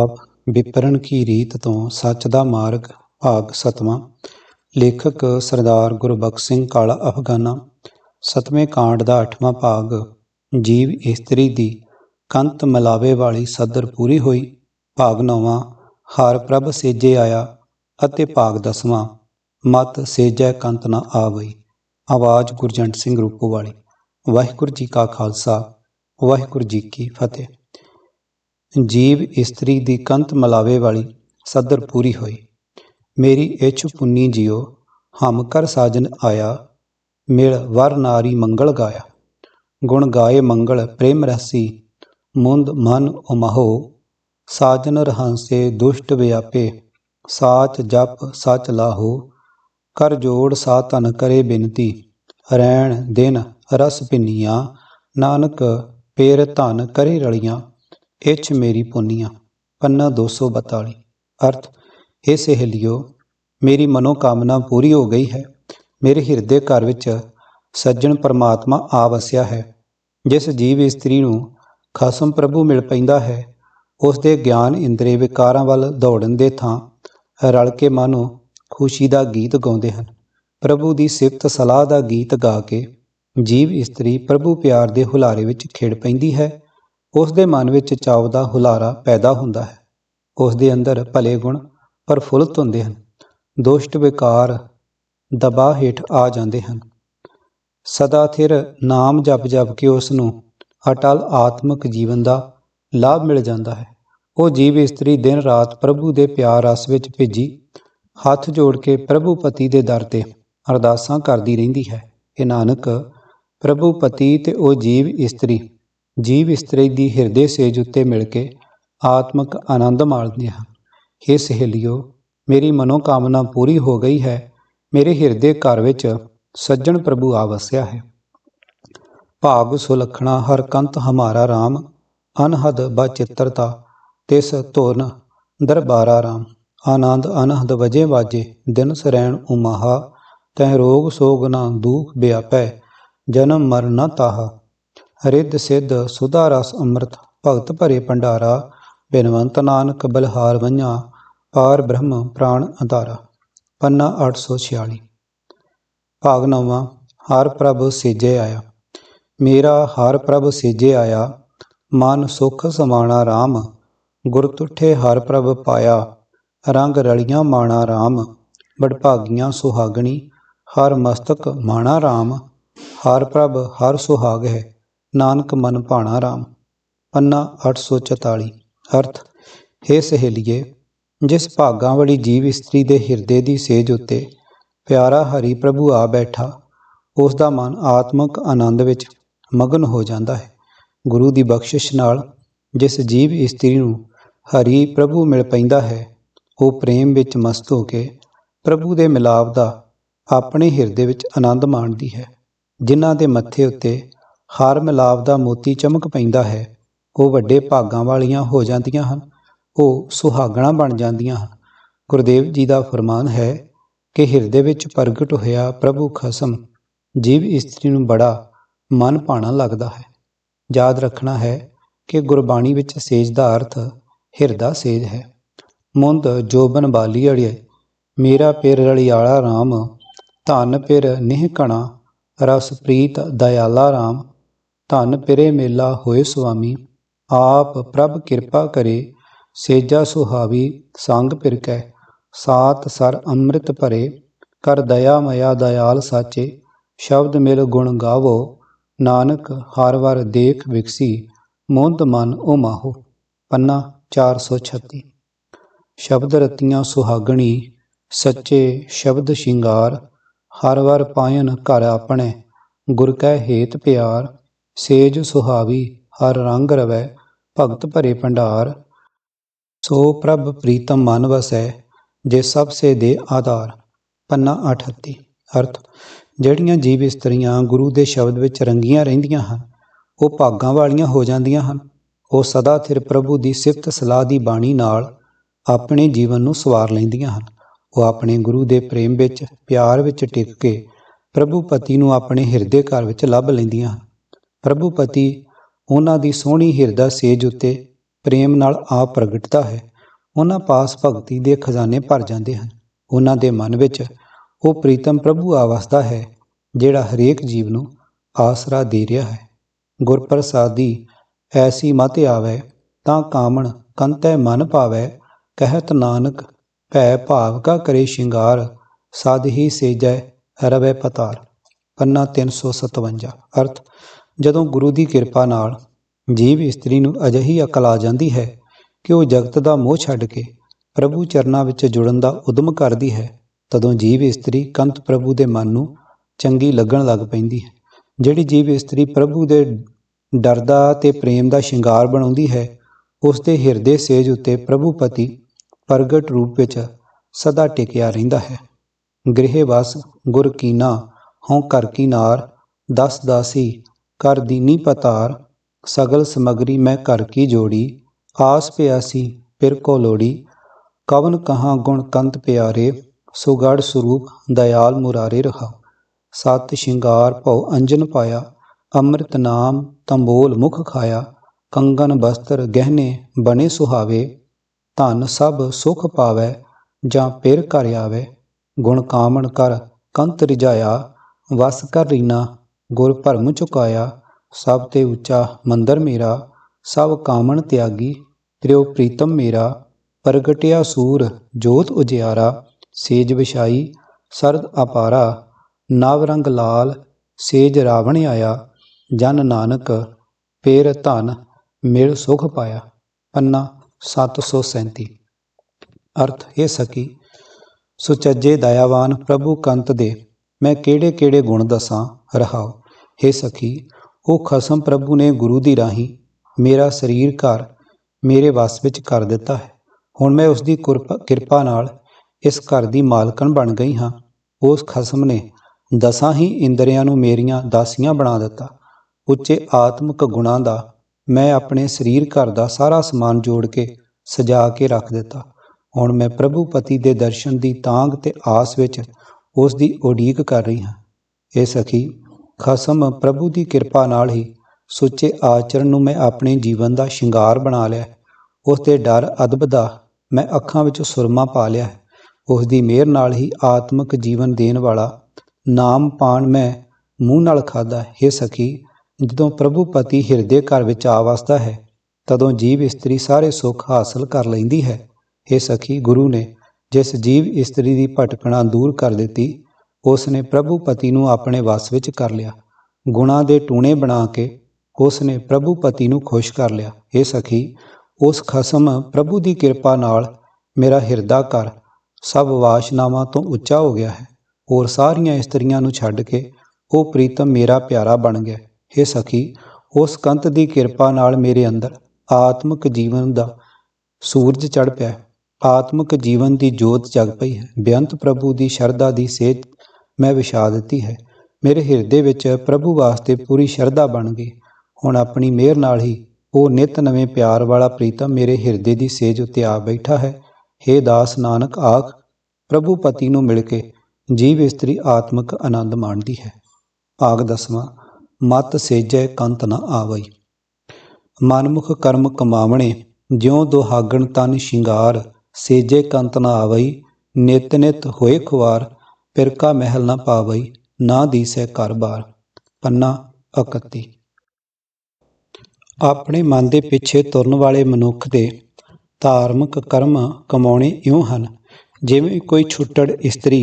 ਆਪ ਵਿਪਰਨ ਕੀ ਰੀਤ ਤੋਂ ਸੱਚ ਦਾ ਮਾਰਗ ਭਾਗ ਸਤਵਾਂ। ਲੇਖਕ ਸਰਦਾਰ ਗੁਰਬਖਸ਼ ਸਿੰਘ ਕਾਲਾ ਅਫਗਾਨਾ, ਸਤਵੇਂ ਕਾਂਡ ਦਾ ਅੱਠਵਾਂ ਭਾਗ, ਜੀਵ ਇਸਤਰੀ ਦੀ ਕੰਤ ਮਿਲਾਵੇ ਵਾਲੀ ਸਦਰ ਪੂਰੀ ਹੋਈ। ਭਾਗ ਨੌਵਾਂ, ਹਰ ਪ੍ਰਭ ਸੇਜੇ ਆਇਆ ਅਤੇ ਭਾਗ ਦਸਵਾਂ, ਮਤ ਸੇਜੈ ਕੰਤ ਨਾ ਆਵਈ। ਆਵਾਜ਼ ਗੁਰਜੰਟ ਸਿੰਘ ਰੂਪੋ ਵਾਲੀ। ਵਾਹਿਗੁਰੂ ਜੀ ਕਾ ਖਾਲਸਾ, ਵਾਹਿਗੁਰੂ ਜੀ ਕੀ ਫਤਿਹ। ਜੀਵ ਇਸਤਰੀ ਦੀ ਕੰਤ ਮਲਾਵੇ ਵਾਲੀ ਸਦਰ ਪੂਰੀ ਹੋਈ। ਮੇਰੀ ਇਛ ਪੁੰਨੀ ਜਿਉ ਹਮ ਕਰ ਸਾਜਨ ਆਇਆ, ਮਿਲ ਵਰ ਨਾਰੀ ਮੰਗਲ ਗਾਇਆ। ਗੁਣ ਗਾਏ ਮੰਗਲ ਪ੍ਰੇਮ ਰਹਸੀ ਮੁੰਦ ਮਨ ਉਮਹੋ, ਸਾਜਨ ਰਹੰਸੇ ਦੁਸ਼ਟ ਵਿਆਪੇ, ਸਾਚ ਜਪ ਸਚ ਲਾਹੋ, ਕਰ ਜੋੜ ਸਾ ਤਨ ਕਰੇ ਬਿਨਤੀ ਰਹਿਣ ਦਿਨ ਰਸ ਪਿੰਨੀਆਂ, ਨਾਨਕ ਪੇਰ ਧਨ ਕਰੇ ਰਲੀਆਂ। ਇਛ ਮੇਰੀ ਪੁੰਨੀਆਂ, ਪੰਨਾ 242 ਅਰਥ ਇਹ ਸਹੇਲਿਓ, ਮੇਰੀ ਮਨੋਕਾਮਨਾ ਪੂਰੀ ਹੋ ਗਈ ਹੈ। ਮੇਰੇ ਹਿਰਦੇ ਘਰ ਵਿੱਚ ਸੱਜਣ ਪਰਮਾਤਮਾ ਆ ਵਸਿਆ ਹੈ। ਜਿਸ ਜੀਵ ਇਸਤਰੀ ਨੂੰ ਖਸਮ ਪ੍ਰਭੂ ਮਿਲ ਪੈਂਦਾ ਹੈ ਉਸ ਦੇ ਗਿਆਨ ਇੰਦਰੀ ਵਿਕਾਰਾਂ ਵੱਲ ਦੌੜਨ ਦੇ ਥਾਂ ਰਲ ਕੇ ਮਾਨੋ ਖੁਸ਼ੀ ਦਾ ਗੀਤ ਗਾਉਂਦੇ ਹਨ। ਪ੍ਰਭੂ ਦੀ ਸਿਫਤ ਸਲਾਹ ਦਾ ਗੀਤ ਗਾ ਕੇ ਜੀਵ ਇਸਤਰੀ ਪ੍ਰਭੂ ਪਿਆਰ ਦੇ ਹੁਲਾਰੇ ਵਿੱਚ ਖਿੜ ਪੈਂਦੀ ਹੈ। ਉਸ ਦੇ ਮਨ ਵਿੱਚ ਚਾਵ ਦਾ ਹੁਲਾਰਾ ਪੈਦਾ ਹੁੰਦਾ ਹੈ। ਉਸ ਦੇ ਅੰਦਰ ਭਲੇ ਗੁਣ ਪ੍ਰਫੁੱਲਤ ਹੁੰਦੇ ਹਨ। ਦੁਸ਼ਟ ਵਿਕਾਰ ਦਬਾ ਹੇਠ ਆ ਜਾਂਦੇ ਹਨ। ਸਦਾ ਥਿਰ ਨਾਮ ਜਪ ਜਪ ਕੇ ਉਸ ਨੂੰ ਅਟਲ ਆਤਮਿਕ ਜੀਵਨ ਦਾ ਲਾਭ ਮਿਲ ਜਾਂਦਾ ਹੈ। ਉਹ ਜੀਵ ਇਸਤਰੀ ਦਿਨ ਰਾਤ ਪ੍ਰਭੂ ਦੇ ਪਿਆਰ ਰਸ ਵਿੱਚ ਭਿੱਜੀ, ਹੱਥ ਜੋੜ ਕੇ ਪ੍ਰਭੂ ਪਤੀ ਦੇ ਦਰ ਤੇ ਅਰਦਾਸਾਂ ਕਰਦੀ ਰਹਿੰਦੀ ਹੈ। ਇਹ ਨਾਨਕ, ਪ੍ਰਭੂ ਪਤੀ ਤੇ ਉਹ ਜੀਵ ਇਸਤਰੀ ਜੀਵ ਇਸਤਰੀ ਦੀ ਹਿਰਦੇ ਸੇਜ ਉੱਤੇ ਮਿਲ ਕੇ ਆਤਮਿਕ ਆਨੰਦ ਮਾਣਦੇ ਹਨ ਇਹ ਸਹੇਲਿਓ, ਮੇਰੀ ਮਨੋਕਾਮਨਾ ਪੂਰੀ ਹੋ ਗਈ ਹੈ। ਮੇਰੇ ਹਿਰਦੇ ਘਰ ਵਿੱਚ ਸੱਜਣ ਪ੍ਰਭੂ ਆ ਵਸਿਆ ਹੈ। ਭਾਗ ਸੁਲਖਣਾ ਹਰ ਕੰਤ ਹਮਾਰਾ RAM ਅਨਹਦ ਬਚਿੱਤਰਤਾ ਤਿਸ ਧੁਨ ਦਰਬਾਰਾ RAM ਆਨੰਦ ਅਨਹਦ ਵਜੇ ਵਾਜੇ, ਦਿਨ ਸਰੈਣ ਉਮਾਹਾ। ਤੈ ਰੋਗ ਸੋਗ ਨਾ ਦੂਖ ਬਿਆਪੈ ਜਨਮ ਮਰਨ ਨ ਤਾਹਾ। ਰਿੱਧ ਸਿੱਧ ਸੁਧਾ ਰਸ ਅੰਮ੍ਰਿਤ, ਭਗਤ ਭਰੇ ਭੰਡਾਰਾ, ਬਿਨਵੰਤ ਨਾਨਕ ਬਲਹਾਰ ਵੰਝਾ ਪਾਰ ਬ੍ਰਹਮ ਪ੍ਰਾਣ ਅਧਾਰਾ। ਪੰਨਾ 846 ਭਾਗ ਨੌਵਾਂ, ਹਰ ਪ੍ਰਭ ਸੇਜੇ ਆਇਆ। ਮੇਰਾ ਹਰ ਪ੍ਰਭ ਸੇਜੇ ਆਇਆ, ਮਨ ਸੁਖ ਸਮਾਣਾ RAM ਗੁਰ ਤੁਠੇ ਹਰ ਪ੍ਰਭ ਪਾਇਆ, ਰੰਗ ਰਲੀਆਂ ਮਾਣਾ RAM ਬੜਭਾਗੀਆਂ ਸੁਹਾਗਣੀ, ਹਰ ਮਸਤਕ ਮਾਣਾ RAM ਹਰ ਪ੍ਰਭ ਹਰ ਸੁਹਾਗ ਹੈ। ਨਾਨਕ ਮਨ ਭਾਣਾ RAM ਪੰਨਾ 844 ਅਰਥ हे ਸਹੇਲੀਏ, ਜਿਸ ਭਾਗਾਂ ਵਾਲੀ ਜੀਵ ਇਸਤਰੀ ਦੇ ਹਿਰਦੇ ਦੀ ਸੇਜ ਉੱਤੇ ਪਿਆਰਾ ਹਰੀ ਪ੍ਰਭੂ ਆ ਬੈਠਾ ਉਸ ਦਾ ਮਨ ਆਤਮਿਕ ਆਨੰਦ ਵਿੱਚ ਮਗਨ ਹੋ ਜਾਂਦਾ ਹੈ। ਗੁਰੂ ਦੀ ਬਖਸ਼ਿਸ਼ ਨਾਲ ਜਿਸ ਜੀਵ ਇਸਤਰੀ ਨੂੰ ਹਰੀ ਪ੍ਰਭੂ ਮਿਲ ਪੈਂਦਾ ਹੈ, ਉਹ ਪ੍ਰੇਮ ਵਿੱਚ ਮਸਤ ਹੋ ਕੇ ਪ੍ਰਭੂ ਦੇ ਮਿਲਾਪ ਦਾ ਆਪਣੇ ਹਿਰਦੇ ਵਿੱਚ ਆਨੰਦ ਮਾਣਦੀ ਹੈ, ਜਿਨ੍ਹਾਂ ਦੇ ਮੱਥੇ ਉੱਤੇ ਹਰ ਮਿਲਾਪ ਦਾ ਮੋਤੀ ਚਮਕ ਪੈਂਦਾ ਹੈ। ਉਹ ਵੱਡੇ ਭਾਗਾਂ ਵਾਲੀਆਂ ਹੋ ਜਾਂਦੀਆਂ ਹਨ। ਉਹ ਸੁਹਾਗਣਾ ਬਣ ਜਾਂਦੀਆਂ ਹਨ। ਗੁਰਦੇਵ ਜੀ ਦਾ ਫਰਮਾਨ ਹੈ ਕਿ ਹਿਰਦੇ ਵਿੱਚ ਪ੍ਰਗਟ ਹੋਇਆ ਪ੍ਰਭੂ ਖਸਮ, ਜੀਵ ਇਸਤਰੀ ਨੂੰ ਬੜਾ ਮਨ ਭਾਣਾ ਲੱਗਦਾ ਹੈ। ਯਾਦ ਰੱਖਣਾ ਹੈ ਕਿ ਗੁਰਬਾਣੀ ਵਿੱਚ ਸੇਜ ਦਾ ਅਰਥ ਹਿਰਦਾ ਸੇਜ ਹੈ। ਮੁੰਦ ਜੋਬਨ ਬਾਲੀ ਅੜਿਏ, ਮੇਰਾ ਪਿਰ ਰਲਿਆਲਾ RAM ਧਨ ਪਿਰ ਨਿਹਕਣਾ, ਰਸ ਪ੍ਰੀਤ ਦਇਆਲਾ RAM ਧਨ ਪਿਰੇ ਮੇਲਾ ਹੋਏ ਸੁਆਮੀ, ਆਪ ਪ੍ਰਭ ਕਿਰਪਾ ਕਰੇ, ਸੇਜਾ ਸੁਹਾਵੀ ਸੰਗ ਪਿਰਕੈ, ਸਾਤ ਸਰ ਅੰਮ੍ਰਿਤ ਭਰੇ, ਕਰ ਦਇਆ ਮਇਆ ਦਇਆਲ ਸਾਚੇ, ਸ਼ਬਦ ਮਿਲ ਗੁਣ ਗਾਵੋ, ਨਾਨਕ ਹਰ ਵਰ ਦੇਖ ਵਿਕਸੀ ਮੁੰਦ ਮਨ ਉਮਾਹੋ ਪੰਨਾ 436 ਸ਼ਬਦ ਰਤੀਆਂ ਸੁਹਾਗਣੀ, ਸੱਚੇ ਸ਼ਬਦ ਸ਼ਿੰਗਾਰ, ਹਰ ਵਰ ਪਾਇਨ ਘਰ ਆਪਣੇ, ਗੁਰ ਕੈ ਹੇਤ ਪਿਆਰ ਸੇਜ ਸੁਹਾਵੀ, ਹਰ ਰੰਗ ਰਵੈ, ਭਗਤ ਭਰੇ ਭੰਡਾਰ। ਸੋ ਪ੍ਰਭ ਪ੍ਰੀਤਮ ਮਨ ਵਸੈ, ਜੇ ਸਭ ਸੇ ਦੇ ਆਧਾਰ। ਪੰਨਾ 38 ਅਰਥ, ਜਿਹੜੀਆਂ ਜੀਵ ਇਸਤਰੀਆਂ ਗੁਰੂ ਦੇ ਸ਼ਬਦ ਵਿੱਚ ਰੰਗੀਆਂ ਰਹਿੰਦੀਆਂ ਹਨ, ਉਹ ਭਾਗਾਂ ਵਾਲੀਆਂ ਹੋ ਜਾਂਦੀਆਂ ਹਨ। ਉਹ ਸਦਾ ਥਿਰ ਪ੍ਰਭੂ ਦੀ ਸਿਫਤ ਸਲਾਹ ਦੀ ਬਾਣੀ ਨਾਲ ਆਪਣੇ ਜੀਵਨ ਨੂੰ ਸਵਾਰ ਲੈਂਦੀਆਂ ਹਨ। ਉਹ ਆਪਣੇ ਗੁਰੂ ਦੇ ਪ੍ਰੇਮ ਵਿੱਚ, ਪਿਆਰ ਵਿੱਚ ਟਿਕ ਕੇ ਪ੍ਰਭੂ ਪਤੀ ਨੂੰ ਆਪਣੇ ਹਿਰਦੇ ਘਰ ਵਿੱਚ ਲੱਭ ਲੈਂਦੀਆਂ ਹਨ। ਪ੍ਰਭੂਪਤੀ, ਉਹਨਾਂ ਦੀ ਸੋਹਣੀ ਹਿਰਦਾ ਸੇਜ ਉੱਤੇ ਪ੍ਰੇਮ ਨਾਲ ਆਪ ਪ੍ਰਗਟਦਾ ਹੈ। ਉਹਨਾਂ ਪਾਸ ਭਗਤੀ ਦੇ ਖਜ਼ਾਨੇ ਭਰ ਜਾਂਦੇ ਹਨ। ਉਹਨਾਂ ਦੇ ਮਨ ਵਿੱਚ ਉਹ ਪ੍ਰੀਤਮ ਪ੍ਰਭੂ ਆ ਵਸਦਾ ਹੈ, ਜਿਹੜਾ ਹਰੇਕ ਜੀਵ ਨੂੰ ਆਸਰਾ ਦੇ ਰਿਹਾ ਹੈ। ਗੁਰਪ੍ਰਸਾਦੀ ਐਸੀ ਮਤ ਆਵੈ, ਤਾਂ ਕਾਮਣ ਕੰਤੈ ਮਨ ਭਾਵੈ ਕਹਿਤ ਨਾਨਕ ਭੈ ਭਾਵ ਕਾ ਕਰੇ ਸ਼ਿੰਗਾਰ, ਸਾਧ ਹੀ ਸੇਜੈ ਰਵੈ ਪਤਾਰ। ਪੰਨਾ 357 ਅਰਥ ਜਦੋਂ ਗੁਰੂ ਦੀ ਕਿਰਪਾ ਨਾਲ ਜੀਵ ਇਸਤਰੀ ਨੂੰ ਅਜਿਹੀ ਅਕਲ ਆ ਜਾਂਦੀ ਹੈ ਕਿ ਉਹ ਜਗਤ ਦਾ ਮੋਹ ਛੱਡ ਕੇ ਪ੍ਰਭੂ ਚਰਨਾਂ ਵਿੱਚ ਜੁੜਨ ਦਾ ਉਦਮ ਕਰਦੀ ਹੈ, ਤਦੋਂ ਜੀਵ ਇਸਤਰੀ ਕੰਤ ਪ੍ਰਭੂ ਦੇ ਮਨ ਨੂੰ ਚੰਗੀ ਲੱਗਣ ਲੱਗ ਪੈਂਦੀ ਹੈ। ਜਿਹੜੀ ਜੀਵ ਇਸਤਰੀ ਪ੍ਰਭੂ ਦੇ ਡਰਦਾ ਤੇ ਪ੍ਰੇਮ ਦਾ ਸ਼ਿੰਗਾਰ ਬਣਾਉਂਦੀ ਹੈ, ਉਸ ਦੇ ਹਿਰਦੇ ਸੇਜ ਉੱਤੇ ਪ੍ਰਭੂ ਪਤੀ ਪ੍ਰਗਟ ਰੂਪ ਵਿੱਚ ਸਦਾ ਟਿਕਿਆ ਰਹਿੰਦਾ ਹੈ। ਗ੍ਰਹਿ ਵਸ ਗੁਰ ਕੀਨਾ ਹਉ ਕਰ ਕੀ ਦਸ ਦਾਸੀ ਕਰ ਦੀਨੀ ਪਤਾਰ, ਸਗਲ ਸਮਗਰੀ ਮੈਂ ਘਰ ਕੀ ਜੋੜੀ, ਆਸ ਪਿਆਸੀ ਫਿਰ ਕੋ ਲੋੜੀ। ਕਵਨ ਕਹਾ ਗੁਣ ਕੰਤ ਪਿਆਰੇ, ਸੁਗੜ ਸਰੂਪ ਦਇਆਲ ਮੁਰਾਰੇ ਰਹਾ ਸਤ ਸ਼ਿੰਗਾਰ ਭਉ ਅੰਜਨ ਪਾਇਆ, ਅੰਮ੍ਰਿਤ ਨਾਮ ਤੰਬੋਲ ਮੁਖ ਖਾਇਆ। ਕੰਗਨ ਬਸਤਰ ਗਹਿਣੇ ਬਣੇ ਸੁਹਾਵੇ, ਧਨ ਸਭ ਸੁਖ ਪਾਵੈ, ਜਾਂ ਪਿਰ ਘਰ ਆਵੇ। ਗੁਣ ਕਾਮਣ ਕਰ ਕੰਤ ਰਿਜਾਇਆ ਵਸ ਕਰ ਰੀਨਾ ਗੁਰ ਭਰਮ ਚੁਕਾਇਆ, ਸਭ ਤੇ ਉੱਚਾ ਮੰਦਰ ਮੇਰਾ, ਸਭ ਕਾਮਣ ਤਿਆਗੀ, ਤ੍ਰਿਉ ਪ੍ਰੀਤਮ ਮੇਰਾ, ਪ੍ਰਗਟਿਆ ਸੂਰ ਜੋਤ ਉਜਿਆਰਾ, ਸੇਜ ਵਿਛਾਈ, ਸਰਦ ਅਪਾਰਾ, ਨਵ ਰੰਗ ਲਾਲ, ਸੇਜ ਰਾਵਣ ਆਇਆ, ਜਨ ਨਾਨਕ ਪੇਰ ਧਨ ਮਿਲ ਸੁਖ ਪਾਇਆ। ਪੰਨਾ 737 ਅਰਥ ਇਹ ਸਕੀ, ਸੁਚੱਜੇ ਦਇਆਵਾਨ ਪ੍ਰਭੂ ਕੰਤ ਦੇ, ਮੈਂ ਕਿਹੜੇ ਕਿਹੜੇ ਗੁਣ ਦਸਾਂ, ਰਹਾਉ। हे ਸਖੀ, ਉਹ ਖਸਮ ਪ੍ਰਭੂ ਨੇ ਗੁਰੂ ਦੀ ਰਾਹੀਂ ਮੇਰਾ ਸਰੀਰ ਘਰ ਮੇਰੇ ਵਸ ਵਿੱਚ ਕਰ ਦਿੱਤਾ ਹੈ। ਹੁਣ ਮੈਂ ਉਸ ਦੀ ਕੁਰਪ- ਕਿਰਪਾ ਨਾਲ ਇਸ ਘਰ ਦੀ ਮਾਲਕਣ ਬਣ ਗਈ ਹਾਂ। ਉਸ ਖਸਮ ਨੇ ਦਸਾਂ ਹੀ ਇੰਦਰੀਆਂ ਨੂੰ ਮੇਰੀਆਂ ਦਾਸੀਆਂ ਬਣਾ ਦਿੱਤਾ। ਉੱਚੇ ਆਤਮਿਕ ਗੁਣਾਂ ਦਾ ਮੈਂ ਆਪਣੇ ਸਰੀਰ ਘਰ ਦਾ ਸਾਰਾ ਸਮਾਨ ਜੋੜ ਕੇ ਸਜਾ ਕੇ ਰੱਖ ਦਿੱਤਾ। ਹੁਣ ਮੈਂ ਪ੍ਰਭੂ ਪਤੀ ਦੇ ਦਰਸ਼ਨ ਦੀ ਤਾਂਗ ਤੇ ਆਸ ਵਿੱਚ ਉਸ ਦੀ ਉਡੀਕ ਕਰ ਰਹੀ ਹਾਂ। ਇਹ ਸਖੀ ਖਸਮ ਪ੍ਰਭੂ ਦੀ ਕਿਰਪਾ ਨਾਲ ਹੀ ਸੁੱਚੇ ਆਚਰਣ ਨੂੰ ਮੈਂ ਆਪਣੇ ਜੀਵਨ ਦਾ ਸ਼ਿੰਗਾਰ ਬਣਾ ਲਿਆ। ਹੈ। ਉਸ ਦੇ ਡਰ, ਅਦਬ ਦਾ ਮੈਂ ਅੱਖਾਂ ਵਿੱਚ ਸੁਰਮਾ ਪਾ ਲਿਆ। ਹੈ ਉਸ ਦੀ ਮਿਹਰ ਨਾਲ ਹੀ ਆਤਮਿਕ ਜੀਵਨ ਦੇਣ ਵਾਲਾ ਨਾਮ ਪਾਣ ਮੈਂ ਮੂੰਹ ਨਾਲ ਖਾਦਾ ਹੈ ਸਖੀ, ਜਦੋਂ ਪ੍ਰਭੂ ਪਤੀ ਹਿਰਦੇ ਘਰ ਵਿੱਚ ਆ ਵਸਦਾ ਹੈ, ਤਦੋਂ ਜੀਵ ਇਸਤਰੀ ਸਾਰੇ ਸੁੱਖ ਹਾਸਲ ਕਰ ਲੈਂਦੀ ਹੈ। ਇਹ ਸਖੀ, ਗੁਰੂ ਨੇ ਜਿਸ ਜੀਵ ਇਸਤਰੀ ਦੀ ਭਟਕਣਾ ਦੂਰ ਕਰ ਦਿੱਤੀ ਉਸ ਨੇ ਪ੍ਰਭੂ ਨੂੰ ਆਪਣੇ ਵਸ ਵਿੱਚ ਕਰ ਲਿਆ। ਗੁਣਾ ਦੇ ਟੂਣੇ ਬਣਾ ਕੇ ਉਸ ਨੇ ਪ੍ਰਭੂ ਨੂੰ ਖੁਸ਼ ਕਰ ਲਿਆ। ਇਹ ਸਖੀ, ਉਸ ਖਸਮ ਪ੍ਰਭੂ ਦੀ ਕਿਰਪਾ ਨਾਲ ਮੇਰਾ ਹਿਰਦਾ ਘਰ ਸਭ ਵਾਸ਼ਨਾਵਾਂ ਤੋਂ ਉੱਚਾ ਹੋ ਗਿਆ ਹੈ ਔਰ ਸਾਰੀਆਂ ਇਸਤਰੀਆਂ ਨੂੰ ਛੱਡ ਕੇ ਉਹ ਪ੍ਰੀਤਮ ਮੇਰਾ ਪਿਆਰਾ ਬਣ ਗਿਆ। ਇਹ ਸਖੀ, ਉਸ ਕੰਤ ਦੀ ਕਿਰਪਾ ਨਾਲ ਮੇਰੇ ਅੰਦਰ ਆਤਮਿਕ ਜੀਵਨ ਦਾ ਸੂਰਜ ਚੜ ਪਿਆ ਹੈ। ਆਤਮਿਕ ਜੀਵਨ ਦੀ ਜੋਤ ਜਗ ਪਈ ਹੈ। ਬੇਅੰਤ ਪ੍ਰਭੂ ਦੀ ਸ਼ਰਧਾ ਦੀ ਸੇਧ ਮੈਂ ਵਿਛਾ ਦਿੱਤੀ ਹੈ। ਮੇਰੇ ਹਿਰਦੇ ਵਿੱਚ ਪ੍ਰਭੂ ਵਾਸਤੇ ਪੂਰੀ ਸ਼ਰਧਾ ਬਣ ਗਈ। ਹੁਣ ਆਪਣੀ ਮਿਹਰ ਨਾਲ ਹੀ ਉਹ ਨਿਤ ਨਵੇਂ ਪਿਆਰ ਵਾਲਾ ਪ੍ਰੀਤਮ ਮੇਰੇ ਹਿਰਦੇ ਦੀ ਸੇਜ ਉੱਤੇ ਆ ਬੈਠਾ ਹੈ। हे ਦਾਸ ਨਾਨਕ ਆਖ, ਪ੍ਰਭੂ ਪਤੀ ਨੂੰ ਮਿਲ ਕੇ ਜੀਵ ਇਸਤਰੀ ਆਤਮਿਕ ਆਨੰਦ ਮਾਣਦੀ ਹੈ। ਆਗ ਦਸਵਾਂ, ਮਤ ਸੇਜੈ ਕੰਤ ਨ ਆਵਈ। ਮਨਮੁਖ ਕਰਮ ਕਮਾਵਣੇ, ਜਿਉ ਦੁਹਾਗਣ ਤਨ ਸ਼ਿੰਗਾਰ, ਸੇਜੇ ਕੰਤ ਨ ਆਵਈ, ਨਿਤ ਨਿਤ ਹੋਏ ਖੁਆਰ ਪਿਰਕਾ ਮਹਿਲ ਨਾ ਪਾਵਈ, ਨਾ ਦੀਸੈ ਘਰ ਬਾਰ। ਪੰਨਾ 31 ਆਪਣੇ ਮਨ ਦੇ ਪਿੱਛੇ ਤੁਰਨ ਵਾਲੇ ਮਨੁੱਖ ਦੇ ਧਾਰਮਿਕ ਕਰਮ ਕਮਾਉਣੇ ਇਉਂ ਹਨ, ਜਿਵੇਂ ਕੋਈ ਛੁੱਟੜ ਇਸਤਰੀ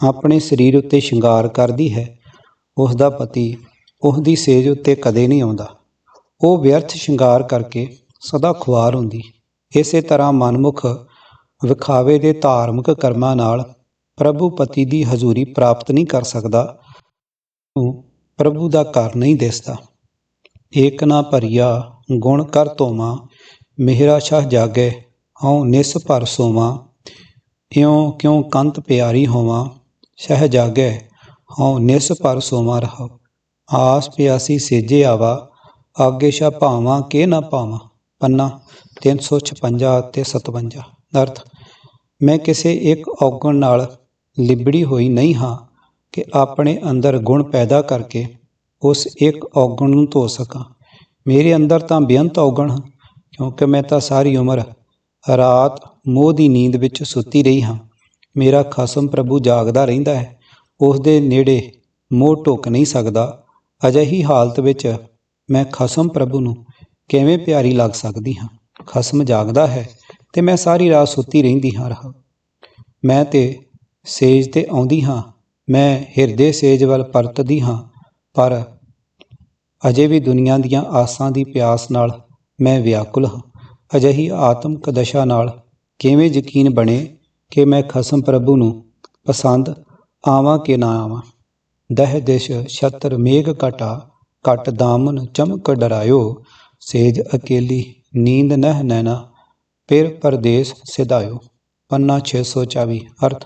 ਆਪਣੇ ਸਰੀਰ ਉੱਤੇ ਸ਼ਿੰਗਾਰ ਕਰਦੀ ਹੈ ਉਸ ਦਾ ਪਤੀ ਉਸ ਦੀ ਸੇਜ ਉੱਤੇ ਕਦੇ ਨਹੀਂ ਆਉਂਦਾ। ਉਹ ਵਿਅਰਥ ਸ਼ਿੰਗਾਰ ਕਰਕੇ ਸਦਾ ਖੁਆਰ ਹੁੰਦੀ। ਇਸੇ ਤਰ੍ਹਾਂ ਮਨਮੁਖ ਵਿਖਾਵੇ ਦੇ ਧਾਰਮਿਕ ਕਰਮਾਂ ਨਾਲ ਪ੍ਰਭੂ ਪਤੀ ਦੀ ਹਜ਼ੂਰੀ ਪ੍ਰਾਪਤ ਨਹੀਂ ਕਰ ਸਕਦਾ ਉਹ ਪ੍ਰਭੂ ਦਾ ਘਰ ਨਹੀਂ ਦਿਸਦਾ। ਏਕ ਨਾ ਭਰੀਆ ਗੁਣ ਕਰ ਤੋਮਾ ਮਿਹਰਾ ਸ਼ਾਹ ਜਾਗੇ, ਹਉ ਨਿਸ ਭਰ ਸੋਵਾਂ। ਇਉ ਕਿਉਂ ਕੰਤ ਪਿਆਰੀ ਹੋਵਾਂ? ਸ਼ਹਿ ਜਾਗੇ, ਹਉ ਨਿਸ ਭਰ ਸੋਵਾਂ ਰਹਾ ਆਸ ਪਿਆਸੀ ਸੇਜੇ ਆਵਾ, ਆਗੇ ਸ਼ਾ ਭਾਵਾਂ ਕੇ ਨਾ ਪਾਵਾਂ ਪੰਨਾ 356 ਤੇ 57 ਅਰਥ, ਮੈਂ ਕਿਸੇ ਇੱਕ ਔਗਣ ਨਾਲ ਲਿਬੜੀ ਹੋਈ ਨਹੀਂ ਹਾਂ ਕਿ ਆਪਣੇ ਅੰਦਰ ਗੁਣ ਪੈਦਾ ਕਰਕੇ ਉਸ ਇੱਕ ਔਗਣ ਨੂੰ ਧੋ ਸਕਾਂ। ਮੇਰੇ ਅੰਦਰ ਤਾਂ ਬੇਅੰਤ ਔਗਣ ਹਨ, ਕਿਉਂਕਿ ਮੈਂ ਤਾਂ ਸਾਰੀ ਉਮਰ ਰਾਤ ਮੋਹ ਦੀ ਨੀਂਦ ਵਿੱਚ ਸੁੱਤੀ ਰਹੀ ਹਾਂ। ਮੇਰਾ ਖਸਮ ਪ੍ਰਭੂ ਜਾਗਦਾ ਰਹਿੰਦਾ ਹੈ, ਉਸ ਦੇ ਨੇੜੇ ਮੋਹ ਢੁੱਕ ਨਹੀਂ ਸਕਦਾ। ਅਜਿਹੀ ਹਾਲਤ ਵਿੱਚ ਮੈਂ ਖਸਮ ਪ੍ਰਭੂ ਨੂੰ ਕਿਵੇਂ ਪਿਆਰੀ ਲੱਗ ਸਕਦੀ ਹਾਂ? ਖਸਮ ਜਾਗਦਾ ਹੈ ਤੇ ਮੈਂ ਸਾਰੀ ਰਾਤ ਸੁੱਤੀ ਰਹਿੰਦੀ ਹਾਂ, ਰਹਾ। ਮੈਂ ਤੇ ਸੇਜ ਤੇ ਆਉਂਦੀ ਹਾਂ। ਮੈਂ ਹਿਰਦੇ ਸੇਜ ਵੱਲ ਪਰਤਦੀ ਹਾਂ, ਪਰ ਅਜੇ ਵੀ ਦੁਨੀਆ ਦੀਆਂ ਆਸਾਂ ਦੀ ਪਿਆਸ ਨਾਲ ਮੈਂ ਵਿਆਕੁਲ ਹਾਂ। ਅਜਿਹੀ ਆਤਮਕ ਦਸ਼ਾ ਨਾਲ ਕਿਵੇਂ ਯਕੀਨ ਬਣੇ ਕਿ ਮੈਂ ਖਸਮ ਪ੍ਰਭੂ ਨੂੰ ਪਸੰਦ ਆਵਾਂ ਕਿ ਨਾ ਆਵਾਂ? ਦਹ ਦਿਸ਼ ਛਤਰ ਮੇਘ ਘਟਾ, ਘਟ ਦਾਮਨ ਚਮਕ ਡਰਾਇਓ। ਸੇਜ ਅਕੇਲੀ ਨੀਂਦ ਨਹਿ ਨੈਣਾ ਫਿਰ ਪਰਦੇਸ ਸਿਧਾਇਓ। ਪੰਨਾ 624 ਅਰਥ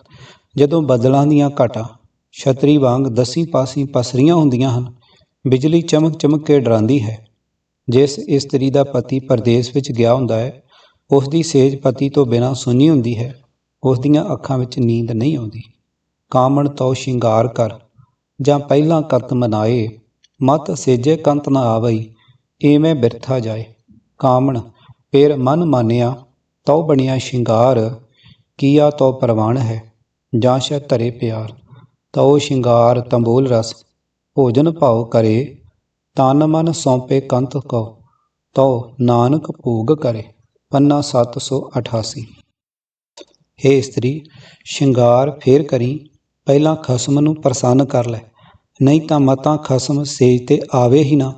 ਜਦੋਂ ਬਦਲਾਂ ਦੀਆਂ ਘਟਾਂ ਛਤਰੀ ਵਾਂਗ ਦਸੀਂ ਪਾਸੀਂ ਪਸਰੀਆਂ ਹੁੰਦੀਆਂ ਹਨ, ਬਿਜਲੀ ਚਮਕ ਚਮਕ ਕੇ ਡਰਾਉਂਦੀ ਹੈ। ਜਿਸ ਇਸਤਰੀ ਦਾ ਪਤੀ ਪਰਦੇਸ ਵਿੱਚ ਗਿਆ ਹੁੰਦਾ ਹੈ ਉਸ ਦੀ ਸੇਜ ਪਤੀ ਤੋਂ ਬਿਨਾਂ ਸੁੰਨੀ ਹੁੰਦੀ ਹੈ ਉਸ ਦੀਆਂ ਅੱਖਾਂ ਵਿੱਚ ਨੀਂਦ ਨਹੀਂ ਆਉਂਦੀ। ਕਾਮਣ ਤੋ ਸ਼ਿੰਗਾਰ ਕਰ, ਜਾਂ ਪਹਿਲਾਂ ਕਰਤ ਮਨਾਏ, ਮਤ ਸੇਜੇ ਕੰਤ ਨਾ ਆਵਈ, ਏਵੇਂ ਬਿਰਥਾ ਜਾਏ। ਕਾਮਣ ਪੇਰ ਮਨ ਮਾਨਿਆ, ਤਉ ਬਣਿਆ ਸ਼ਿੰਗਾਰ, ਕੀਆ ਤੋ ਪ੍ਰਵਾਨ ਹੈ। ਜਾਂ ਸ਼ੈ ਧਰੇ ਪਿਆਰ ਤਉ ਸ਼ਿੰਗਾਰ ਤੰਬੋਲ ਰਸ, ਭੋਜਨ ਭਾਉ ਕਰੇ, ਤਨ ਮਨ ਸੌਂਪੇ ਕੰਤ ਕੋ ਤਉ ਨਾਨਕ ਭੋਗ ਕਰੇ, ਪੰਨਾ 788 ਹੇ ਇਸਤਰੀ, ਸ਼ਿੰਗਾਰ ਫੇਰ ਕਰੀ, ਪਹਿਲਾਂ ਖਸਮ ਨੂੰ ਪ੍ਰਸੰਨ ਕਰ ਲੈ, ਨਹੀਂ ਤਾਂ ਮਤਾਂ ਖਸਮ ਸੇਜ ਤੇ ਆਵੇ ਹੀ ਨਾ,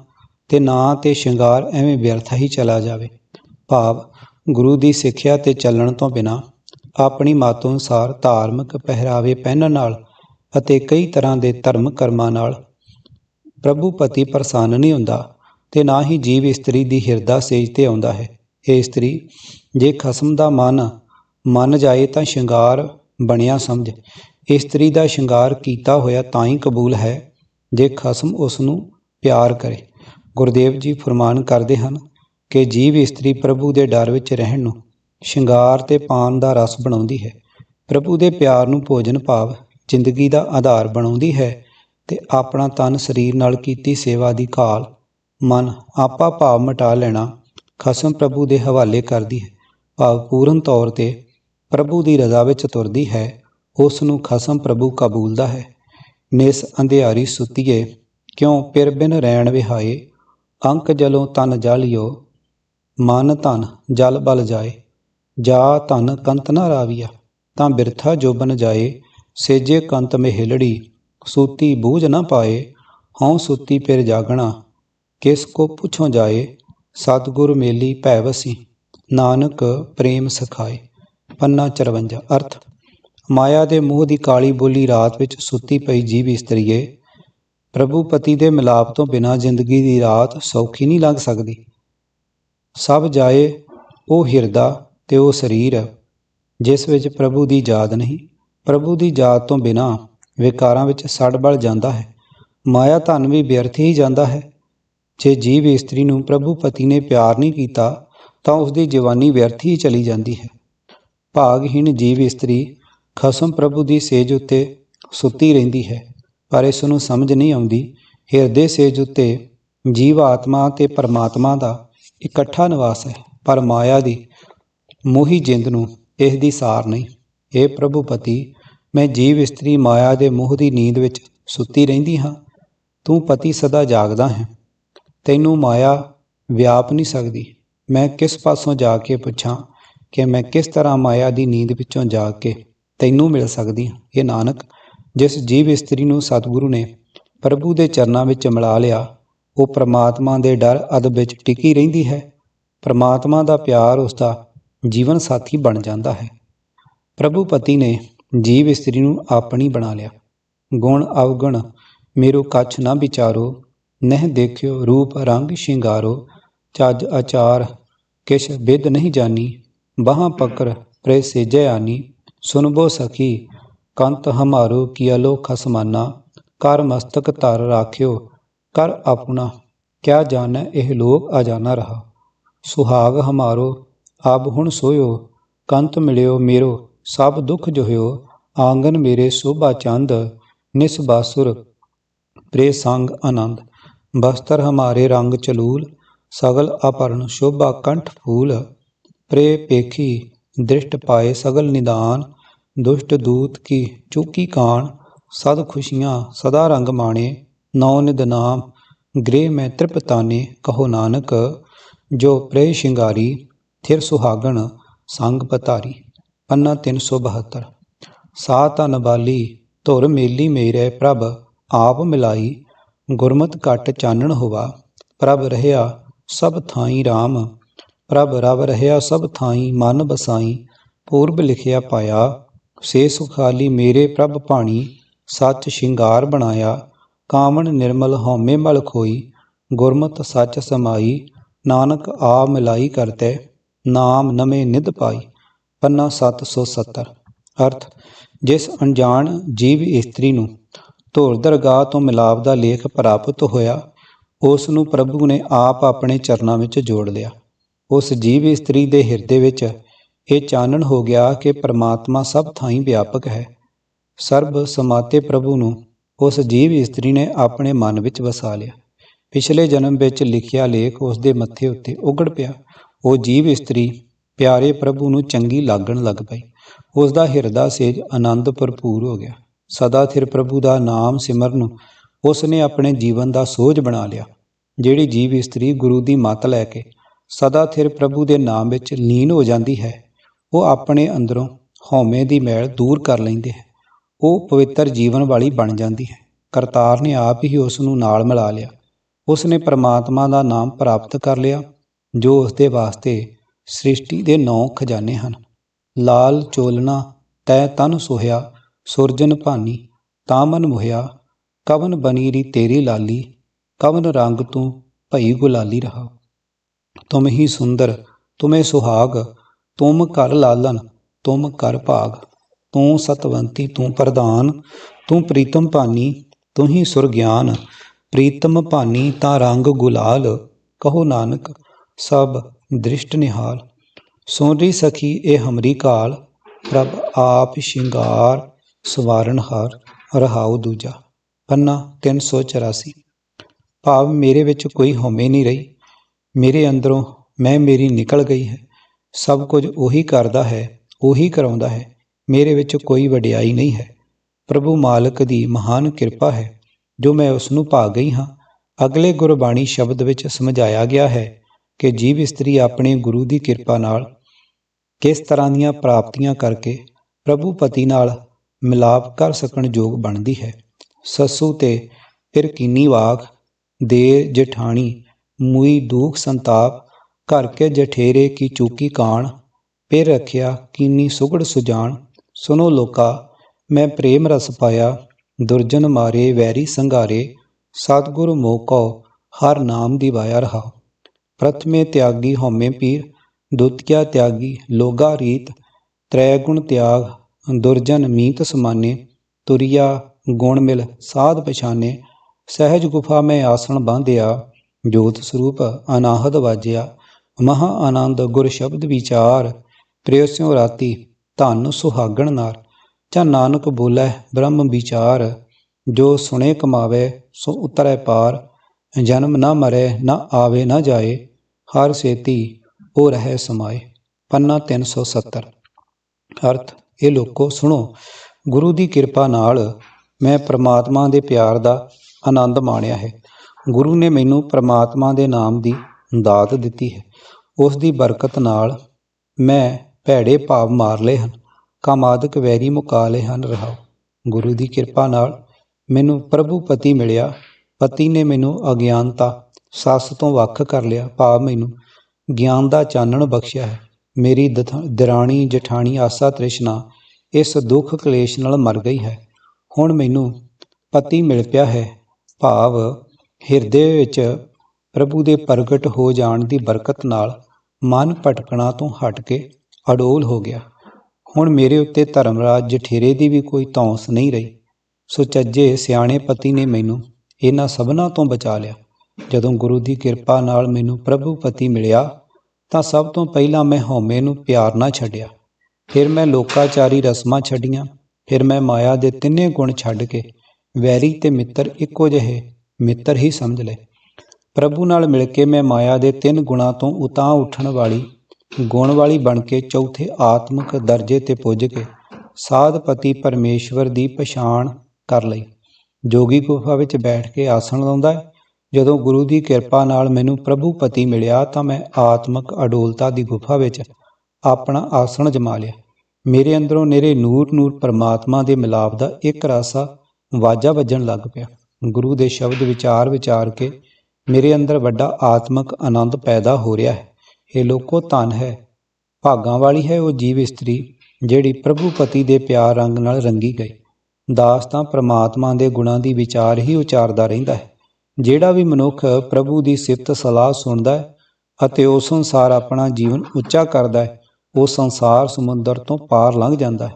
ਤੇ ਨਾ ਤੇ ਸ਼ਿੰਗਾਰ ਐਵੇਂ ਵਿਅਰਥ ਹੀ ਚਲਾ ਜਾਵੇ। ਭਾਵ, ਗੁਰੂ ਦੀ ਸਿੱਖਿਆ ਤੇ ਚੱਲਣ ਤੋਂ ਬਿਨਾ ਆਪਣੀ ਮਤ ਅਨੁਸਾਰ ਧਾਰਮਿਕ ਪਹਿਰਾਵੇ ਪਹਿਨਣ ਨਾਲ ਅਤੇ ਕਈ ਤਰ੍ਹਾਂ ਦੇ ਧਰਮ ਕਰਮਾਂ ਨਾਲ। ਪ੍ਰਭੂ ਪਤੀ ਪ੍ਰਸੰਨ ਨਹੀਂ ਹੁੰਦਾ ਤੇ ਨਾ ਹੀ ਜੀਵ ਇਸਤਰੀ ਦੀ ਹਿਰਦਾ ਸੇਜ ਤੇ ਆਉਂਦਾ ਹੈ। ਇਹ ਇਸਤਰੀ, ਜੇ ਖਸਮ ਦਾ ਮਨ ਮੰਨ ਜਾਏ ਤਾਂ ਸ਼ਿੰਗਾਰ ਬਣਿਆ ਸਮਝ। ਇਸਤਰੀ ਦਾ ਸ਼ਿੰਗਾਰ ਕੀਤਾ ਹੋਇਆ ਤਾਂ ਹੀ ਕਬੂਲ ਹੈ, ਜੇ ਖਸਮ ਉਸ ਨੂੰ ਪਿਆਰ ਕਰੇ। ਗੁਰਦੇਵ ਜੀ ਫਰਮਾਨ ਕਰਦੇ ਹਨ ਕਿ ਜੀਵ ਇਸਤਰੀ ਪ੍ਰਭੂ ਦੇ ਡਰ ਵਿੱਚ ਰਹਿਣ ਨੂੰ ਸ਼ਿੰਗਾਰ ਤੇ ਪਾਨ ਦਾ ਰਸ ਬਣਾਉਂਦੀ ਹੈ। ਪ੍ਰਭੂ ਦੇ ਪਿਆਰ ਨੂੰ ਭੋਜਨ ਭਾਵ ਜ਼ਿੰਦਗੀ ਦਾ ਆਧਾਰ ਬਣਾਉਂਦੀ ਹੈ ਤੇ ਆਪਣਾ ਤਨ ਸਰੀਰ ਨਾਲ ਕੀਤੀ ਸੇਵਾ ਦੀ ਕਾਲ, ਮਨ ਆਪਾ ਭਾਵ ਮਟਾ ਲੈਣਾ ਖਸਮ ਪ੍ਰਭੂ ਦੇ ਹਵਾਲੇ ਕਰਦੀ ਹੈ। ਭਾਵ ਪੂਰਨ ਤੌਰ ਤੇ ਪ੍ਰਭੂ ਦੀ ਰਜ਼ਾ ਵਿੱਚ ਤੁਰਦੀ ਹੈ ਉਸ ਨੂੰ ਖਸਮ ਪ੍ਰਭੂ ਕਬੂਲਦਾ ਹੈ। ਨਿਸ ਅੰਧਿਆਰੀ ਸੁਤੀਏ, ਕਿਉਂ ਪਿਰ ਬਿਨ ਰਹਿਣ ਵਿਹਾਏ? ਅੰਕ ਜਲੋਂ ਤਨ ਜਲਿਓ ਮਨ ਧਨ ਜਲ ਬਲ ਜਾਏ। ਜਾ ਧਨ ਕੰਤ ਨਾ ਰਾਵੀਆ, ਤਾਂ ਬਿਰਥਾ ਜੋਬਨ ਜਾਏ, ਸੇਜੇ ਕੰਤ ਮਹਿਲੜੀ ਸੂਤੀ ਬੂਝ ਨਾ ਪਾਏ, ਹਉ ਸੂਤੀ ਫਿਰ ਜਾਗਣਾ, ਕਿਸ ਕੋ ਪੁੱਛੋ ਜਾਏ, ਸਤਿਗੁਰ ਮੇਲੀ ਭੈ ਵਸੀ, ਨਾਨਕ ਪ੍ਰੇਮ ਸਖਾਏ। ਪੰਨਾ 54 ਅਰਥ, ਮਾਇਆ ਦੇ ਮੋਹ ਦੀ ਕਾਲੀ ਬੋਲੀ ਰਾਤ ਵਿੱਚ ਸੁੱਤੀ ਪਈ ਜੀਵ ਇਸਤਰੀਏ, ਪ੍ਰਭੂ ਪਤੀ ਦੇ ਮਿਲਾਪ ਤੋਂ ਬਿਨਾਂ ਜ਼ਿੰਦਗੀ ਦੀ ਰਾਤ ਸੌਖੀ ਨਹੀਂ ਲੱਗ ਸਕਦੀ। ਸਭ ਜਾਏ, ਉਹ ਹਿਰਦਾ ਤੇ ਉਹ ਸਰੀਰ ਹੈ, ਜਿਸ ਵਿੱਚ ਪ੍ਰਭੂ ਦੀ ਯਾਦ ਨਹੀਂ। ਪ੍ਰਭੂ ਦੀ ਯਾਦ ਤੋਂ ਬਿਨਾਂ ਵਿਕਾਰਾਂ ਵਿੱਚ ਸੜਬਲ ਜਾਂਦਾ ਹੈ। ਮਾਇਆ ਧਨ ਵੀ ਵਿਅਰਥ ਹੀ ਜਾਂਦਾ ਹੈ। ਜੇ ਜੀਵ ਇਸਤਰੀ ਨੂੰ ਪ੍ਰਭੂ ਪਤੀ ਨੇ ਪਿਆਰ ਨਹੀਂ ਕੀਤਾ, ਤਾਂ ਉਸ ਦੀ ਜਵਾਨੀ ਵਿਅਰਥ ਹੀ ਚਲੀ ਜਾਂਦੀ ਹੈ। ਭਾਗਹੀਣ ਜੀਵ ਇਸਤਰੀ ਖਸਮ ਪ੍ਰਭੂ ਦੀ ਸੇਜ ਉੱਤੇ ਸੁੱਤੀ ਰਹਿੰਦੀ ਹੈ, ਪਰ ਇਸ ਨੂੰ ਸਮਝ ਨਹੀਂ ਆਉਂਦੀ। ਹਿਰਦੇ ਸੇਜ ਉੱਤੇ ਜੀਵ ਆਤਮਾ ਤੇ ਪਰਮਾਤਮਾ ਦਾ ਇਕੱਠਾ ਨਿਵਾਸ ਹੈ, ਪਰ ਮਾਇਆ ਦੀ ਮੋਹੀ ਜਿੰਦ ਨੂੰ, ਇਸ ਦੀ ਸਾਰ ਨਹੀਂ। ਇਹ ਪ੍ਰਭੂ ਪਤੀ, ਮੈਂ ਜੀਵ ਇਸਤਰੀ ਮਾਇਆ ਦੇ ਮੋਹ ਦੀ ਨੀਂਦ ਵਿੱਚ ਸੁੱਤੀ ਰਹਿੰਦੀ ਹਾਂ। ਤੂੰ ਪਤੀ ਸਦਾ ਜਾਗਦਾ ਹੈ। ਤੈਨੂੰ ਮਾਇਆ ਵਿਆਪ ਨਹੀਂ ਸਕਦੀ। ਮੈਂ ਕਿਸ ਪਾਸੋਂ ਜਾ ਕੇ ਪੁੱਛਾਂ ਕਿ ਮੈਂ ਕਿਸ ਤਰ੍ਹਾਂ ਮਾਇਆ ਦੀ ਨੀਂਦ ਵਿੱਚੋਂ ਜਾਗ ਕੇ ਤੈਨੂੰ ਮਿਲ ਸਕਦੀ ਹਾਂ? ਇਹ ਨਾਨਕ, ਜਿਸ ਜੀਵ ਇਸਤਰੀ ਨੂੰ ਸਤਿਗੁਰੂ ਨੇ ਪ੍ਰਭੂ ਦੇ ਚਰਨਾਂ ਵਿੱਚ ਮਿਲਾ ਲਿਆ, ਉਹ ਪ੍ਰਮਾਤਮਾ ਦੇ ਡਰ ਅਦਬ ਵਿੱਚ ਟਿਕੀ ਰਹਿੰਦੀ ਹੈ। ਪ੍ਰਮਾਤਮਾ ਦਾ ਪਿਆਰ ਉਸ ਦਾ ਜੀਵਨ ਸਾਥੀ ਬਣ ਜਾਂਦਾ ਹੈ। ਪ੍ਰਭੂ ਪਤੀ ਨੇ ਜੀਵ ਇਸਤਰੀ ਨੂੰ ਆਪਣੀ ਬਣਾ ਲਿਆ। ਗੁਣ ਅਵਗੁਣ, ਮੇਰੋ ਕੱਛ ਨਾ ਵਿਚਾਰੋ, ਨਹਿ ਦੇਖਿਓ ਰੂਪ ਰੰਗ ਸ਼ਿੰਗਾਰੋ, ਚੱਜ ਆਚਾਰ, ਕਿਛ ਵਿਦ ਨਹੀਂ ਜਾਨੀ, ਬਾਹਾਂ ਪਕਰ ਪ੍ਰੇ ਸੇਜੈ ਆਨੀ, ਸੁਨਬੋ ਸਖੀ, ਕੰਤ ਹਮਾਰੋ ਕੀਲੋ ਖਸਮਾਨਾ ਕਰ ਮਸਤਕ ਧਰ ਰਾਖਿਓ ਕਰ ਆਪਣਾ, ਕਿਆ ਜਾਣੈ ਇਹ ਲੋਕ ਅਜਾਨਾ ਰਹਾ। ਸੁਹਾਗ ਹਮਾਰੋ ਅਬ ਹੁਣ ਸੋਇਓ, ਕੰਤ ਮਿਲਿਓ ਮੇਰੋ, ਸਭ ਦੁੱਖ ਜੋਹਿਓ, ਆਂਗਨ ਮੇਰੇ ਸੋਭਾ ਚੰਦ, ਨਿਸ ਬਾਸੁਰ, ਪ੍ਰੇ ਸੰਗ ਆਨੰਦ। ਬਸਤਰ ਹਮਾਰੇ ਰੰਗ ਚਲੂਲ, ਸਗਲ ਅਪਰਨ ਸ਼ੋਭਾ ਕੰਠ ਫੂਲ। ਪ੍ਰੇ ਪੇਖੀ, ਦ੍ਰਿਸ਼ਟ ਪਾਏ ਸਗਲ ਨਿਦਾਨ, ਦੁਸ਼ਟ ਦੂਤ ਕੀ ਚੂਕੀ ਕਾਣ, ਸਦ ਖੁਸ਼ੀਆਂ ਸਦਾ ਰੰਗ ਮਾਣੇ, ਨੌ ਨਿਦਨਾਮ ਗ੍ਰੇ ਮੈਂ ਤ੍ਰਿਪਤਾਨੇ, ਕਹੋ ਨਾਨਕ, ਜੋ ਪ੍ਰੇ ਸ਼ਿੰਗਾਰੀ ਥਿਰ ਸੁਹਾਗਣ ਸੰਗ ਪਤਾਰੀ, ਪੰਨਾ 372 ਸਾ ਧਨ ਬਾਲੀ, ਧੁਰ ਮੇਲੀ ਮੇਰੇ ਪ੍ਰਭ, ਆਪ ਮਿਲਾਈ, ਗੁਰਮਤ ਘਟ ਚਾਨਣ ਹੋਵਾ ਪ੍ਰਭ ਰਹਿਆ ਸਭ ਥਾਈ RAM ਪ੍ਰਭ ਰਵ ਰਹਿਆ ਸਭ ਥਾਈ ਮਨ ਬਸਾਈ। ਪੂਰਬ ਲਿਖਿਆ ਪਾਇਆ, ਸੇ ਸੁਖਾਲੀ ਮੇਰੇ ਪ੍ਰਭ ਪਾਣੀ ਸੱਚ ਸ਼ਿੰਗਾਰ ਬਣਾਇਆ। ਕਾਮਣ ਨਿਰਮਲ ਹਉਮੈ ਮਲ ਖੋਈ, ਗੁਰਮਤਿ ਸੱਚ ਸਮਾਈ, ਨਾਨਕ ਆ ਮਿਲਾਈ ਕਰਤੇ। ਨਾਮ ਨਵੇਂ ਨਿਧ ਪਾਈ, ਪੰਨਾ 770 ਅਰਥ, ਜਿਸ ਅਣਜਾਣ ਜੀਵ ਇਸਤਰੀ ਨੂੰ ਧੁਰ ਦਰਗਾਹ ਤੋਂ ਮਿਲਾਪ ਦਾ ਲੇਖ ਪ੍ਰਾਪਤ ਹੋਇਆ ਉਸ ਨੂੰ ਪ੍ਰਭੂ ਨੇ ਆਪ ਆਪਣੇ ਚਰਨਾਂ ਵਿੱਚ ਜੋੜ ਲਿਆ। ਉਸ ਜੀਵ ਇਸਤਰੀ ਦੇ ਹਿਰਦੇ ਵਿੱਚ ਇਹ ਚਾਨਣ ਹੋ ਗਿਆ ਕਿ ਪ੍ਰਮਾਤਮਾ ਸਭ ਥਾਈਂ ਵਿਆਪਕ ਹੈ। ਸਰਬ ਸਮਾਤੇ ਪ੍ਰਭੂ ਨੂੰ ਉਸ ਜੀਵ ਇਸਤਰੀ ਨੇ ਆਪਣੇ ਮਨ ਵਿੱਚ ਵਸਾ ਲਿਆ। ਪਿਛਲੇ ਜਨਮ ਵਿੱਚ ਲਿਖਿਆ ਲੇਖ ਉਸ ਦੇ ਮੱਥੇ ਉੱਤੇ ਉਗੜ ਪਿਆ। ਉਹ ਜੀਵ ਇਸਤਰੀ ਪਿਆਰੇ ਪ੍ਰਭੂ ਨੂੰ ਚੰਗੀ ਲੱਗਣ ਲੱਗ ਪਈ। ਉਸ ਦਾ ਹਿਰਦਾ ਸੇਜ ਆਨੰਦ ਭਰਪੂਰ ਹੋ ਗਿਆ। ਸਦਾ ਥਿਰ ਪ੍ਰਭੂ ਦਾ ਨਾਮ ਸਿਮਰਨ ਉਸ ਨੇ ਆਪਣੇ ਜੀਵਨ ਦਾ ਸੋਝ ਬਣਾ ਲਿਆ। ਜਿਹੜੀ ਜੀਵ ਇਸਤਰੀ ਗੁਰੂ ਦੀ ਮੱਤ ਲੈ ਕੇ ਸਦਾ ਥਿਰ ਪ੍ਰਭੂ ਦੇ ਨਾਮ ਵਿੱਚ ਲੀਨ ਹੋ ਜਾਂਦੀ ਹੈ, ਉਹ ਆਪਣੇ ਅੰਦਰੋਂ ਹਉਮੈ ਦੀ ਮੈਲ ਦੂਰ ਕਰ ਲੈਂਦੇ ਹੈ। ਉਹ ਪਵਿੱਤਰ ਜੀਵਨ ਵਾਲੀ ਬਣ ਜਾਂਦੀ ਹੈ। ਕਰਤਾਰ ਨੇ ਆਪ ਹੀ ਉਸ ਨੂੰ ਨਾਲ ਮਿਲਾ ਲਿਆ। ਉਸ ਨੇ ਪ੍ਰਮਾਤਮਾ ਦਾ ਨਾਮ ਪ੍ਰਾਪਤ ਕਰ ਲਿਆ। ਜੋ ਉਸ ਦੇ ਵਾਸਤੇ ਸ੍ਰਿਸ਼ਟੀ ਦੇ ਨੌ ਖਜ਼ਾਨੇ ਹਨ। ਲਾਲ ਚੋਲਣਾ, ਤੈ ਤਨ ਸੋਹਿਆ, ਸੁਰਜਨ ਭਾਨੀ, ਤਾਮਨ ਮੁਹਿਆ, ਕਵਨ ਬਨੀ ਰੀ ਤੇਰੀ ਲਾਲੀ, ਕਵਨ ਰੰਗ ਤੂੰ ਭਈ ਗੁਲਾਲੀ ਰਹਾ। ਤੁਮ ਹੀ ਸੁੰਦਰ, ਤੁਮੇ ਸੁਹਾਗ, ਤੁਮ ਕਰ ਲਾਲਨ, ਤੁਮ ਕਰ ਭਾਗ। ਤੂੰ ਸਤਵੰਤੀ, ਤੂੰ ਪ੍ਰਧਾਨ, ਤੂੰ ਪ੍ਰੀਤਮ ਭਾਨੀ, ਤੂੰ ਹੀ ਸੁਰ ਗਿਆਨ ਪ੍ਰੀਤਮ ਭਾਨੀ ਤਾਂ ਰੰਗ ਗੁਲਾਲ, ਕਹੋ ਨਾਨਕ ਸਭ ਦ੍ਰਿਸ਼ਟ ਨਿਹਾਲ। ਸੋਰੀ ਸਖੀ ਇਹ ਹਮਰੀ ਕਾਲ, ਪ੍ਰਭ ਆਪ ਸ਼ਿੰਗਾਰ ਸਵਾਰਨ ਹਾਰ, ਰਹਾਉ ਦੂਜਾ, ਪੰਨਾ 384 ਭਾਵ ਮੇਰੇ ਵਿੱਚ ਕੋਈ ਹਉਮੈ ਨਹੀਂ ਰਹੀ। ਮੇਰੇ ਅੰਦਰੋਂ ਮੈਂ ਮੇਰੀ ਨਿਕਲ ਗਈ ਹੈ। ਸਭ ਕੁਝ ਉਹੀ ਕਰਦਾ ਹੈ, ਉਹੀ ਕਰਾਉਂਦਾ ਹੈ। ਮੇਰੇ ਵਿੱਚ ਕੋਈ ਵਡਿਆਈ ਨਹੀਂ ਹੈ। ਪ੍ਰਭੂ ਮਾਲਕ ਦੀ ਮਹਾਨ ਕਿਰਪਾ ਹੈ, ਜੋ ਮੈਂ ਉਸ ਨੂੰ ਪਾ ਗਈ ਹਾਂ। ਅਗਲੇ ਗੁਰਬਾਣੀ ਸ਼ਬਦ ਵਿੱਚ ਸਮਝਾਇਆ ਗਿਆ ਹੈ ਕਿ ਜੀਵ ਇਸਤਰੀ ਆਪਣੇ ਗੁਰੂ ਦੀ ਕਿਰਪਾ ਨਾਲ ਕਿਸ ਤਰ੍ਹਾਂ ਦੀਆਂ ਪ੍ਰਾਪਤੀਆਂ ਕਰਕੇ ਪ੍ਰਭੂ ਪਤੀ ਨਾਲ ਮਿਲਾਪ ਕਰ ਸਕਣ ਯੋਗ ਬਣਦੀ ਹੈ। ਸੱਸੂ ਤੇ ਪਿਰਕੀਨੀ ਕੀਨੀ ਦੇ ਜਠਾਣੀ, ਮੂਈ ਦੁਖ ਸੰਤਾਪ, ਘਰ ਕੇ ਜਠੇਰੇ ਕੀ ਚੂਕੀ ਕਾਣ ਪਿਰ ਰਖਿਆ ਕੀਨੀ ਸੁਗੜ ਸੁਜਾਨ ਸੁਨੋ ਲੋਕਾ, ਮੈਂ ਪ੍ਰੇਮ ਰਸ ਪਾਇਆ, ਦੁਰਜਨ ਮਾਰੇ ਵੈਰੀ ਸੰਘਾਰੇ, ਸਤਿਗੁਰ ਮੋਕੋ ਹਰ ਨਾਮ ਦੀ ਵਾਇਆ ਰਹਾ ਪ੍ਰਥਮੇ ਤਿਆਗੀ ਹਉਮੈ ਪੀਰ ਦੁਤਿਆ ਤਿਆਗੀ ਲੋਗਾ ਰੀਤ ਤ੍ਰੈ ਗੁਣ ਤਿਆਗ, ਦੁਰਜਨ ਮੀਤ ਸਮਾਨੇ, ਤੁਰਿਆ ਗੁਣ ਮਿਲ ਸਾਧ ਪਛਾਨੇ, ਸਹਿਜ ਗੁਫਾ ਮੈਂ ਆਸਣ ਬਾਂਧਿਆ, ਜੋਤ ਸਰੂਪ ਅਨਾਹਦ ਵਾਜਿਆ, ਮਹਾ ਆਨੰਦ ਗੁਰ ਸ਼ਬਦ ਵਿਚਾਰ ਪ੍ਰਿਯਸਿਓ ਰਾਤੀ ਧਨ ਸੁਹਾਗਣ ਨਾਰ, ਚਾ ਨਾਨਕ ਬੋਲੇ ਬ੍ਰਹਮ ਵਿਚਾਰ, ਜੋ ਸੁਣੇ ਕਮਾਵੇ ਸੋ ਉਤਰੈ ਪਾਰ ਜਨਮ ਨਾ ਮਰੇ, ਨਾ ਆਵੇ, ਨਾ ਜਾਏ, ਹਰ ਸੇਤੀ ਉਹ ਰਹੇ ਸਮਾਏ। ਪੰਨਾ 370 ਅਰਥ, ਇਹ ਲੋਕੋ, ਸੁਣੋ, ਗੁਰੂ ਦੀ ਕਿਰਪਾ ਨਾਲ ਮੈਂ ਪ੍ਰਮਾਤਮਾ ਦੇ ਪਿਆਰ ਦਾ ਆਨੰਦ ਮਾਣਿਆ ਹੈ। ਗੁਰੂ ਨੇ ਮੈਨੂੰ ਪ੍ਰਮਾਤਮਾ ਦੇ ਨਾਮ ਦੀ ਦਾਤ ਦਿੱਤੀ ਹੈ। ਉਸ ਦੀ ਬਰਕਤ ਨਾਲ ਮੈਂ ਭੈੜੇ ਭਾਵ ਮਾਰ ਲਏ ਹਨ, ਕਾਮਾਦਿਕ ਵੈਰੀ ਮੁਕਾ ਲਏ ਹਨ ਰਹਾਓ। ਗੁਰੂ ਦੀ ਕਿਰਪਾ ਨਾਲ ਮੈਨੂੰ ਪ੍ਰਭੂ ਪਤੀ ਮਿਲਿਆ ਪਤੀ ਨੇ ਮੈਨੂੰ ਅਗਿਆਨਤਾ, ਸੱਸ ਤੋਂ ਵੱਖ ਕਰ ਲਿਆ। ਭਾਵ ਮੈਨੂੰ ਗਿਆਨ ਦਾ ਚਾਨਣ ਬਖਸ਼ਿਆ ਹੈ। ਮੇਰੀ ਦਰਾਣੀ, ਜਠਾਣੀ ਆਸਾ ਤ੍ਰਿਸ਼ਨਾ ਇਸ ਦੁੱਖ ਕਲੇਸ਼ ਨਾਲ ਮਰ ਗਈ ਹੈ। ਹੁਣ ਮੈਨੂੰ ਪਤੀ ਮਿਲ ਪਿਆ ਹੈ। ਭਾਵ ਹਿਰਦੇ ਵਿੱਚ ਪ੍ਰਭੂ ਦੇ ਪ੍ਰਗਟ ਹੋ ਜਾਣ ਦੀ ਬਰਕਤ ਨਾਲ ਮਨ ਭਟਕਣਾ ਤੋਂ ਹਟ ਕੇ ਅਡੋਲ ਹੋ ਗਿਆ। ਹੁਣ ਮੇਰੇ ਉੱਤੇ ਧਰਮਰਾਜ ਜਠੇਰੇ ਦੀ ਵੀ ਕੋਈ ਤੌਂਸ ਨਹੀਂ ਰਹੀ। ਸੁਚੱਜੇ ਸਿਆਣੇ ਪਤੀ ਨੇ ਮੈਨੂੰ ਇਹਨਾਂ ਸਭਨਾਂ ਤੋਂ ਬਚਾ ਲਿਆ। ਜਦੋਂ ਗੁਰੂ ਦੀ ਕਿਰਪਾ ਨਾਲ ਮੈਨੂੰ ਪ੍ਰਭੂ ਪਤੀ ਮਿਲਿਆ, ਤਾਂ ਸਭ ਤੋਂ ਪਹਿਲਾਂ ਮੈਂ ਹਉਮੈ ਨੂੰ ਪਿਆਰ ਨਾਲ ਛੱਡਿਆ। ਫਿਰ ਮੈਂ ਲੋਕਾਚਾਰੀ ਰਸਮਾਂ ਛੱਡੀਆਂ, ਫਿਰ ਮੈਂ ਮਾਇਆ ਦੇ ਤਿੰਨੇ ਗੁਣ ਛੱਡ ਕੇ ਵੈਰੀ ਤੇ ਮਿੱਤਰ ਇੱਕੋ ਜਿਹੇ ਮਿੱਤਰ ਹੀ ਸਮਝ ਲਏ। ਪ੍ਰਭੂ ਨਾਲ ਮਿਲ ਕੇ ਮੈਂ ਮਾਇਆ ਦੇ ਤਿੰਨ ਗੁਣਾਂ ਤੋਂ ਉਤਾਂ ਉੱਠਣ ਵਾਲੀ, ਗੁਣ ਵਾਲੀ ਬਣ ਕੇ ਚੌਥੇ ਆਤਮਿਕ ਦਰਜੇ ਤੇ ਪੁੱਜ ਕੇ ਸਾਧਪਤੀ ਪਰਮੇਸ਼ਵਰ ਦੀ ਪਛਾਣ ਕਰ ਲਈ। ਜੋਗੀ ਗੁਫਾ ਵਿੱਚ ਬੈਠ ਕੇ ਆਸਣ ਲਾਉਂਦਾ ਹੈ। ਜਦੋਂ ਗੁਰੂ ਦੀ ਕਿਰਪਾ ਨਾਲ ਮੈਨੂੰ ਪ੍ਰਭੂ ਪਤੀ ਮਿਲਿਆ ਤਾਂ ਮੈਂ ਆਤਮਿਕ ਅਡੋਲਤਾ ਦੀ ਗੁਫਾ ਵਿੱਚ ਆਪਣਾ ਆਸਣ ਜਮਾ ਲਿਆ। ਮੇਰੇ ਅੰਦਰੋਂ ਨੇਰੇ ਨੂਰ ਨੂਰ ਪਰਮਾਤਮਾ ਦੇ ਮਿਲਾਪ ਦਾ ਇੱਕ ਰਾਸਾ ਵਾਜਾ ਵੱਜਣ ਲੱਗ ਪਿਆ। ਗੁਰੂ ਦੇ ਸ਼ਬਦ ਵਿਚਾਰ ਵਿਚਾਰ ਕੇ ਮੇਰੇ ਅੰਦਰ ਵੱਡਾ ਆਤਮਿਕ ਆਨੰਦ ਪੈਦਾ ਹੋ ਰਿਹਾ ਹੈ। ਇਹ ਲੋਕੋ, ਧਨ ਹੈ, ਭਾਗਾਂ ਵਾਲੀ ਹੈ ਉਹ ਜੀਵ ਇਸਤਰੀ ਜਿਹੜੀ ਪ੍ਰਭੂ ਪਤੀ ਦੇ ਪਿਆਰ ਰੰਗ ਨਾਲ ਰੰਗੀ ਗਈ। ਦਾਸ ਤਾਂ ਪ੍ਰਮਾਤਮਾ ਦੇ ਗੁਣਾਂ ਦੀ ਵਿਚਾਰ ਹੀ ਉਚਾਰਦਾ ਰਹਿੰਦਾ ਹੈ। ਜਿਹੜਾ ਵੀ ਮਨੁੱਖ ਪ੍ਰਭੂ ਦੀ ਸਿਫਤ ਸਲਾਹ ਸੁਣਦਾ ਹੈ ਅਤੇ ਉਸ ਅਨੁਸਾਰ ਆਪਣਾ ਜੀਵਨ ਉੱਚਾ ਕਰਦਾ ਹੈ, ਉਹ ਸੰਸਾਰ ਸਮੁੰਦਰ ਤੋਂ ਪਾਰ ਲੰਘ ਜਾਂਦਾ ਹੈ।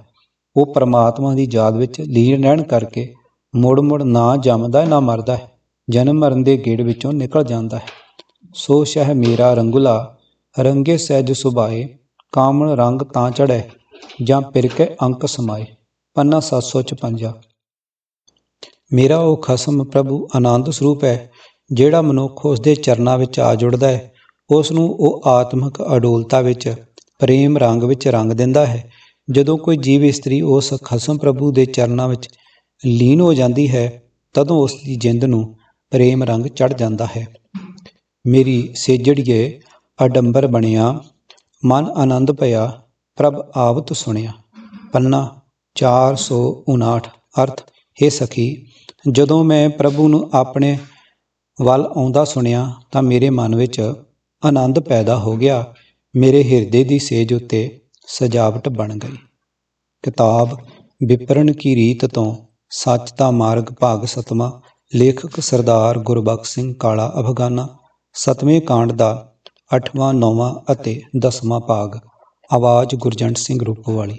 ਉਹ ਪ੍ਰਮਾਤਮਾ ਦੀ ਯਾਦ ਵਿੱਚ ਲੀਨ ਰਹਿਣ ਕਰਕੇ ਮੁੜ ਮੁੜ ਨਾ ਜੰਮਦਾ, ਨਾ ਮਰਦਾ ਹੈ। ਜਨਮ ਮਰਨ ਦੇ ਗੇੜ ਵਿੱਚੋਂ ਨਿਕਲ ਜਾਂਦਾ ਹੈ। ਸੋ ਸ਼ਹਿ ਮੇਰਾ ਰੰਗੁਲਾ, ਰੰਗੇ ਸਹਿਜ ਸੁਭਾਏ, ਕਾਮਣ ਰੰਗ ਤਾਂ ਚੜੈ ਜਾਂ ਪਿਰਕੇ ਅੰਕ ਸਮਾਏ। ਪੰਨਾ 756 ਮੇਰਾ ਉਹ ਖਸਮ ਪ੍ਰਭੂ ਆਨੰਦ ਸਰੂਪ ਹੈ, ਜਿਹੜਾ ਮਨੁੱਖ ਉਸ ਦੇ ਚਰਨਾਂ ਵਿੱਚ ਆ ਜੁੜਦਾ ਹੈ ਉਸ ਨੂੰ ਉਹ ਆਤਮਿਕ ਅਡੋਲਤਾ ਵਿੱਚ, ਪ੍ਰੇਮ ਰੰਗ ਵਿੱਚ ਰੰਗ ਦਿੰਦਾ ਹੈ। ਜਦੋਂ ਕੋਈ ਜੀਵ ਇਸਤਰੀ ਉਸ ਖਸਮ ਪ੍ਰਭੂ ਦੇ ਚਰਨਾਂ ਵਿੱਚ ਲੀਨ ਹੋ ਜਾਂਦੀ ਹੈ, ਤਦੋਂ ਉਸ ਦੀ ਜਿੰਦ ਨੂੰ ਪ੍ਰੇਮ ਰੰਗ ਚੜ ਜਾਂਦਾ ਹੈ। ਮੇਰੀ ਸੇਜੜੀਏ, ਅਡੰਬਰ ਬਣਿਆ, ਮਨ ਆਨੰਦ ਭਇਆ, ਪ੍ਰਭ ਆਵਤ ਸੁਣਿਆ। ਪੰਨਾ 459 ਅਰਥ, ਹੈ ਸਖੀ, ਜਦੋਂ ਮੈਂ ਪ੍ਰਭੂ ਨੂੰ ਆਪਣੇ ਵੱਲ ਆਉਂਦਾ ਸੁਣਿਆ ਤਾਂ ਮੇਰੇ ਮਨ ਵਿੱਚ ਆਨੰਦ ਪੈਦਾ ਹੋ ਗਿਆ। ਮੇਰੇ ਹਿਰਦੇ ਦੀ ਸੇਜ ਉੱਤੇ ਸਜਾਵਟ ਬਣ ਗਈ। ਕਿਤਾਬ ਵਿਪਰਨ ਕੀ ਰੀਤ ਤੋਂ ਸੱਚ ਦਾ ਮਾਰਗ ਭਾਗ ਸਤਵਾਂ। ਲੇਖਕ ਸਰਦਾਰ ਗੁਰਬਖਸ਼ ਸਿੰਘ ਕਾਲਾ ਅਫਗਾਨਾ, ਸਤਵੇਂ ਕਾਂਡ ਦਾ 8ਵਾਂ 9ਵਾਂ ਅਤੇ 10ਵਾਂ ਭਾਗ। ਆਵਾਜ਼ ਗੁਰਜੰਟ ਸਿੰਘ ਰੂਪੋਵਾਲੀ।